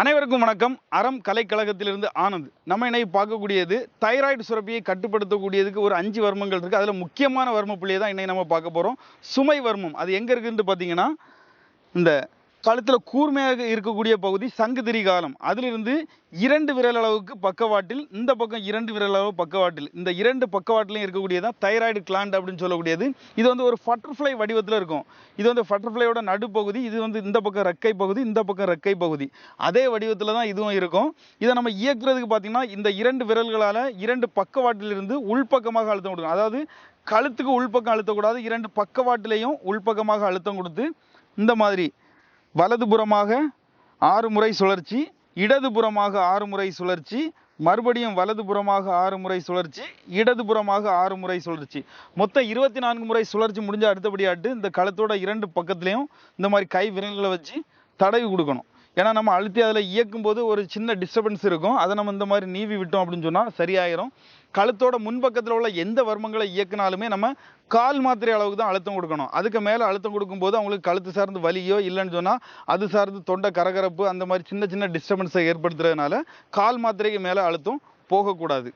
அனைவருக்கும் வணக்கம். அறம் கலைக்கழகத்திலிருந்து ஆனந்த். நம்ம இன்னைக்கு பார்க்கக்கூடியது தைராய்டு சுரப்பியை கட்டுப்படுத்தக்கூடியதுக்கு ஒரு அஞ்சு வர்மங்கள் இருக்குது அதில் முக்கியமான வர்ம புள்ளியை தான் இன்னைக்கு நம்ம பார்க்க போகிறோம் சுமை வர்மம். அது எங்கே இருக்குதுன்ட்டு பார்த்தீங்கன்னா இந்த கழுத்தில் கூர்மையாக இருக்கக்கூடிய பகுதி சங்கு திரிகாலம் அதிலிருந்து இரண்டு விரல் அளவுக்கு பக்கவாட்டில் இந்த பக்கம் இரண்டு விரல் அளவு பக்கவாட்டில். இந்த இரண்டு பக்கவாட்டிலையும் இருக்கக்கூடியதான் தைராய்டு கிளாண்ட் அப்படின்னு சொல்லக்கூடியது. இது வந்து ஒரு பட்டர்ஃப்ளை வடிவத்தில் இருக்கும். இது வந்து பட்டர்ஃப்ளையோட நடுப்பகுதி இது வந்து இந்த பக்கம் ரெக்கை பகுதி இந்த பக்கம் ரெக்கை பகுதி. அதே வடிவத்தில் தான் இதுவும் இருக்கும். இதை நம்ம இயக்குறதுக்கு பார்த்தீங்கன்னா இந்த இரண்டு விரல்களால் இரண்டு பக்கவாட்டிலிருந்து உள்பக்கமாக அழுத்தம் கொடுக்கணும் அதாவது கழுத்துக்கு உள்பக்கம் அழுத்தக்கூடாது இரண்டு பக்கவாட்டிலையும் உள்பக்கமாக அழுத்தம் கொடுத்து இந்த மாதிரி வலதுபுறமாக ஆறு முறை சுழற்சி இடதுபுறமாக ஆறு முறை சுழற்சி மறுபடியும் வலதுபுறமாக ஆறு முறை சுழற்சி இடதுபுறமாக ஆறு முறை சுழற்சி. மொத்தம் இருபத்தி நான்கு முறை சுழற்சி முடிஞ்ச அடுத்தபடியாட்டு இந்த களத்தோட இரண்டு பக்கத்துலேயும் இந்த மாதிரி கை விரல்களை வச்சு தடவி கொடுக்கணும். ஏன்னா நம்ம அழுத்தி அதில் இயக்கும் போது ஒரு சின்ன டிஸ்டர்பன்ஸ் இருக்கும். அதை நம்ம இந்த மாதிரி நீவி விட்டோம் அப்படின்னு சொன்னால் சரியாயிரும். கழுத்தோட முன்பக்கத்தில் உள்ள எந்த வர்மங்களை இயக்குனாலுமே நம்ம கால் மாத்திரை அளவுக்கு தான் அழுத்தம் கொடுக்கணும். அதுக்கு மேலே அழுத்தம் கொடுக்கும்போது அவங்களுக்கு கழுத்து சார்ந்து வலியோ இல்லைன்னு சொன்னால் அது சார்ந்து தொண்டை கரகரப்பு அந்த மாதிரி சின்ன சின்ன டிஸ்டர்பன்ஸை ஏற்படுத்துறதுனால கால் மாத்திரைக்கு மேலே அழுத்தம் போகக்கூடாது.